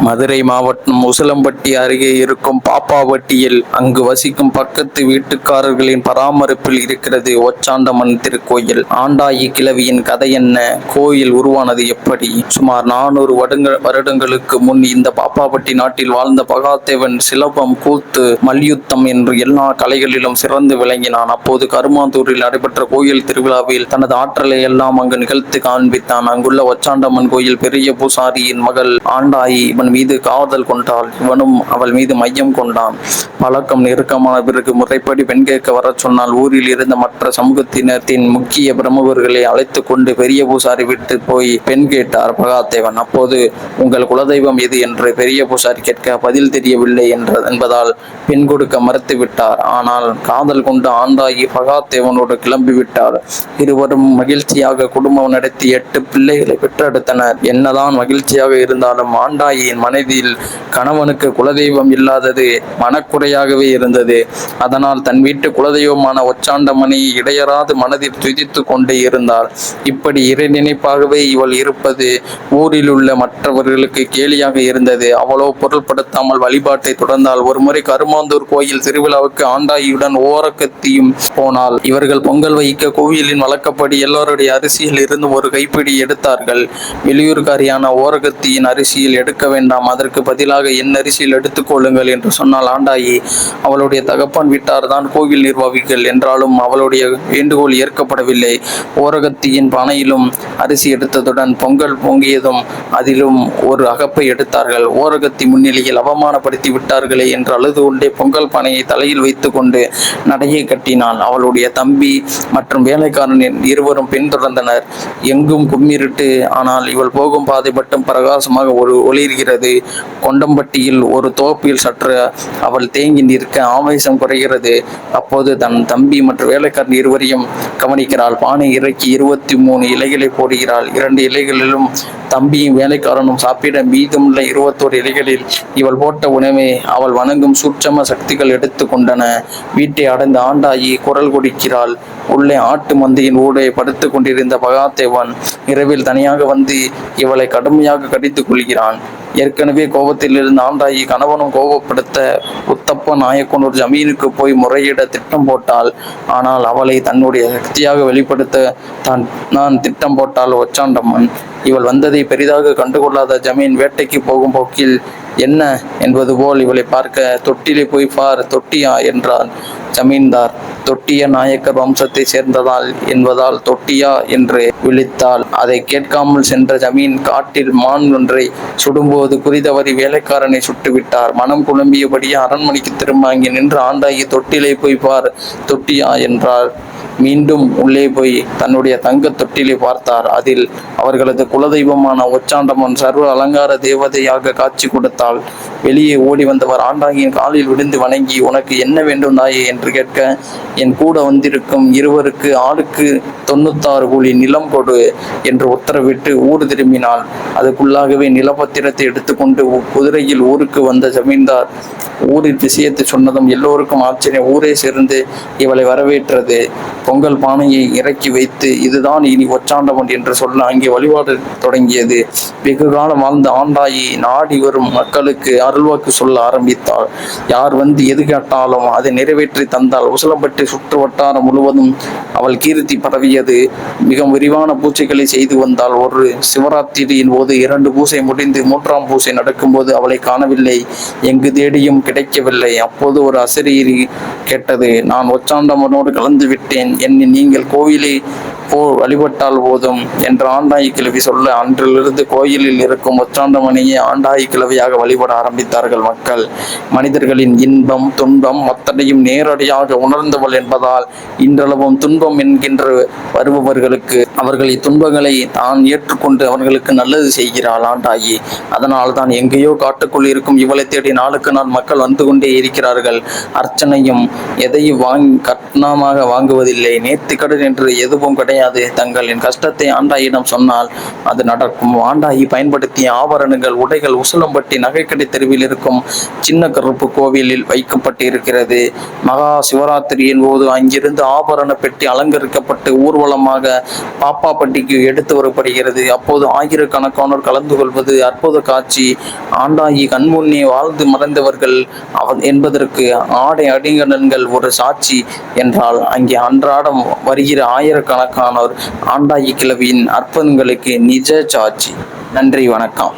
மதுரை மாவட்டம் உசிலம்பட்டி அருகே இருக்கும் பாப்பாவட்டியில் அங்கு வசிக்கும் பக்கத்து வீட்டுக்காரர்களின் பராமரிப்பில் இருக்கிறது ஒச்சாண்டம்மன் திருக்கோயில். ஆண்டாயி கிழவியின் கதை என்ன? கோயில் உருவானது எப்படி? சுமார் நானூறு வருடங்கள் வருடங்களுக்கு முன் இந்த பாப்பாவட்டி நாட்டில் வாழ்ந்த பகாதேவன் சிலம்பம் கூத்து மல்யுத்தம் என்று எல்லா கலைகளிலும் சிறந்து விளங்கினான். அப்போது கருமாந்தூரில் நடைபெற்ற கோயில் திருவிழாவில் தனது ஆற்றலை எல்லாம் அங்கு நிகழ்த்து காண்பித்தான். அங்குள்ள ஒச்சாண்டம்மன் கோயில் பெரிய பூசாரியின் மகள் ஆண்டாயி இவன் மீது காதல் கொண்டாள். இவனும் அவள் மீது மையம் கொண்டான். பழக்கம் நெருக்கமான பிறகு முறைப்படி பெண் கேட்க வரச் சொன்னால் ஊரில் இருந்த மற்ற சமூகத்தினத்தின் முக்கிய பிரமுகர்களை அழைத்து கொண்டு பெரிய பூசாரி விட்டு போய் பெண் கேட்டார் பகாத்தேவன் அப்போது உங்கள் குலதெய்வம் எது? என்று பெரிய பூசாரி கேட்க பதில் தெரியவில்லை என்ற என்பதால் பெண் கொடுக்க மறுத்து விட்டார். ஆனால் காதல் கொண்டு ஆண்டாகி பகாத்தேவனோடு கிளம்பி விட்டார். இருவரும் மகிழ்ச்சியாக குடும்பம் நடத்தி எட்டு பிள்ளைகளை பெற்றெடுத்தனர். என்னதான் மகிழ்ச்சியாக இருந்தாலும் என் மனதில் கணவனுக்கு குலதெய்வம் இல்லாதது மனக்குறையாகவே இருந்தது. அதனால் தன் வீட்டு குலதெய்வமான ஒச்சாண்டமணி இடையராது மனதில் துதித்து கொண்டே இருந்தாள். இப்படி இறை நினைப்பாகவே இவள் இருப்பது ஊரில் உள்ள மற்றவர்களுக்கு கேலியாக இருந்தது. அவளோ பொருள்படுத்தாமல் வழிபாட்டை தொடர்ந்தால் ஒருமுறை கருமாந்தூர் கோயில் திருவிழாவுக்கு ஆண்டாயியுடன் ஓரக்கத்தியும் போனால் இவர்கள் பொங்கல் வைக்க கோவிலின் வழக்கப்படி எல்லோருடைய அரிசியில் இருந்து ஒரு கைப்பிடி எடுத்தார்கள். வெளியூர்காரியான ஓரகத்தியின் அரிசியில் எடுக்க வேண்டும் அதற்கு பதிலாக என் அரிசியில் எடுத்துக்கொள்ளுங்கள் என்று சொன்னால் ஆண்டாயி அவளுடைய தகப்பன் வீட்டார் தான் கோவில் நிர்வாகிகள் என்றாலும் அவளுடைய வேண்டுகோள் ஏற்கப்படவில்லை. ஓரகத்தியின் பானையிலும் அரிசி எடுத்ததுடன் பொங்கல் பொங்கியதும் அதிலும் ஒரு அகப்பை எடுத்தார்கள். ஓரகத்தி முன்னிலையில் அவமானப்படுத்தி விட்டார்களே என்று அழுது கொண்டே பொங்கல் பானையை தலையில் வைத்துக்கொண்டு நடையை கட்டினான். அவளுடைய தம்பி மற்றும் வேலைக்காரன் இருவரும் பின்தொடர்ந்தனர் எங்கும் கும்மிருட்டு ஆனால் இவள் போகும் பாதை மட்டும் பிரகாசமாக ஒரு ஒளிர்கிறது. கொண்டம்பட்டியில் ஒரு தோப்பில் சற்று அவள் தேங்கி நிற்க ஆவேசம் குறைகிறது. அப்போது தன் தம்பி மற்றும் வேலைக்காரன் இருவரையும் கவனிக்கிறாள். பானை இறக்கி இருபத்தி மூணு இலைகளை போடுகிறாள். இரண்டு இலைகளிலும் தம்பியும் வேலைக்காரனும் சாப்பிட மீதமுள்ள இருபத்தோரு இலைகளில் இவள் போட்ட உணவை அவள் வணங்கும் சூட்சம சக்திகள் எடுத்து கொண்டன. வீட்டை அடைந்த ஆண்டாயி குரல் கொடுக்கிறாள். உள்ளே ஆட்டு மந்தையின் ஊடே படுத்து கொண்டிருந்த பகாதேவன் இரவில் தனியாக வந்து இவளை கடுமையாக கடித்துக் கொள்கிறான். ஏற்கனவே கோபத்தில் இருந்த ஆண்டாயி கணவனும் கோபப்படுத்த உத்தப்ப நாயக்கனூர் ஜமீனுக்கு போய் முறையிட திட்டம் போட்டாள். ஆனால் அவளை தன்னுடைய சக்தியாக வெளிப்படுத்த தான் நான் திட்டம் போட்டால் ஒச்சாண்டம்மன். இவள் வந்ததை பெரிதாக கண்டுகொள்ளாத ஜமீன் வேட்டைக்கு போகும் போக்கில் என்ன என்பது போல் இவளை பார்க்க தொட்டிலே போய் பார் தொட்டியா என்றார் ஜமீன்தார். தொட்டிய நாயக்கர் வம்சத்தை சேர்ந்ததால் என்பதால் தொட்டியா என்று விழித்தாள். அதை கேட்காமல் சென்ற ஜமீன் காட்டில் மான் ஒன்றை சுடும்போது குறிதவறி வேலைக்காரனை சுட்டுவிட்டார். மனம் குழம்பியபடியே அரண்மனைக்கு திரும்ப அங்கே நின்று ஆண்டாகி தொட்டிலே போய் பார் தொட்டியா என்றார் மீண்டும் உள்ளே போய் தன்னுடைய தங்க தொட்டிலை பார்த்தார். அதில் அவர்களது குலதெய்வமான ஒச்சாண்டம்மன் சர்வ அலங்கார தேவதையாக காட்சி கொடுத்தாள். வெளியே ஓடி வந்தவர் ஆண்டாகியின் காலில் விழுந்து வணங்கி உனக்கு என்ன வேண்டும் நாயே என்று கேட்க என் கூட வந்திருக்கும் இருவருக்கு ஆளுக்கு தொண்ணூத்தாறு கூலி நிலம் கொடு என்று உத்தரவிட்டு ஊர் திரும்பினாள். அதுக்குள்ளாகவே நிலப்பத்திரத்தை எடுத்துக்கொண்டு குதிரையில் ஊருக்கு வந்த ஜமீன்தார் ஊரின் விஷயத்தை சொன்னதும் எல்லோருக்கும் ஆச்சரியம் ஊரே சேர்ந்து இவளை வரவேற்றது. பொங்கல் பானையை இறக்கி வைத்து இதுதான் இனி ஒச்சாண்டவன் என்று சொல்ல அங்கே வழிபாடு தொடங்கியது. வெகு காலம் வாழ்ந்த ஆண்டாயி நாடி வரும் மக்களுக்கு அருள்வாக்கு சொல்ல ஆரம்பித்தாள். யார் வந்து எது கேட்டாலும் அதை நிறைவேற்றி தந்தால் உசலப்பட்டு சுற்று வட்டாரம் முழுவதும் அவள் கீர்த்தி பரவியது. மிக விரிவான பூஜைகளை செய்து வந்தால் ஒரு சிவராத்திரியின் போது இரண்டு பூசை முடிந்து மூன்றாம் பூசை நடக்கும்போது அவளை காணவில்லை. எங்கு தேடியும் கிடைக்கவில்லை. அப்போது ஒரு அசிரியரி கேட்டது நான் ஒச்சாண்டம்மனோடு கலந்து விட்டேன். என்னை நீங்கள் கோவிலை போ வழிபட்டால் போதும் என்று ஆண்டாய் கிழவி சொல்ல அன்றிலிருந்து கோயிலில் இருக்கும் ஒச்சாண்டமனையே ஆண்டாய் கிழவியாக வழிபட ஆரம்பித்தார்கள் மக்கள். மனிதர்களின் இன்பம் துன்பம் அத்தனையும் நேரடியாக உணர்ந்தவள் என்பதால் இன்றளவும் துன்பம் என்கின்ற வருபவர்களுக்கு அவர்களின் துன்பங்களை தான் ஏற்றுக்கொண்டு அவர்களுக்கு நல்லது செய்கிறாள் ஆண்டாயி. அதனால் தான் எங்கேயோ காட்டுக்குள் இருக்கும் இவளை தேடி நாளுக்கு நாள் மக்கள் வந்து கொண்டே இருக்கிறார்கள். அர்ச்சனையும் எதையும் வாங்கி கட்டணமாக வாங்குவதில்லை. நேர்த்தி கடன் என்று எதுவும் கிடையாது. தங்களின் கஷ்டத்தை ஆண்டாயிடம் சொன்னால் அது நடக்கும். ஆண்டாயி பயன்படுத்திய ஆபரணங்கள் உடைகள் உசலம்பட்டி நகைக்கடை தெரிவி தெருவில் இருக்கும் சின்ன கருப்பு கோவிலில் வைக்கப்பட்டிருக்கிறது. மகா சிவராத்திரியின் போது அங்கிருந்து ஆபரண பெட்டி அலங்கரிக்கப்பட்டு ஊர்வலமாக பாப்பாப்பட்டிக்கு எடுத்து வரப்படுகிறது. அப்போது ஆயிரக்கணக்கானோர் கலந்து கொள்வது அற்புத காட்சி. ஆண்டாயி கண்முன்னே வாழ்ந்து மறைந்தவர்கள் அவ என்பதற்கு ஆடை அடிங்கணன்கள் ஒரு சாட்சி என்றால் அங்கே அன்றாடம் வருகிற ஆயிரக்கணக்கானோர் ஆண்டாயி கிழவியின் அற்புதங்களுக்கு நிஜ சாட்சி. நன்றி வணக்கம்.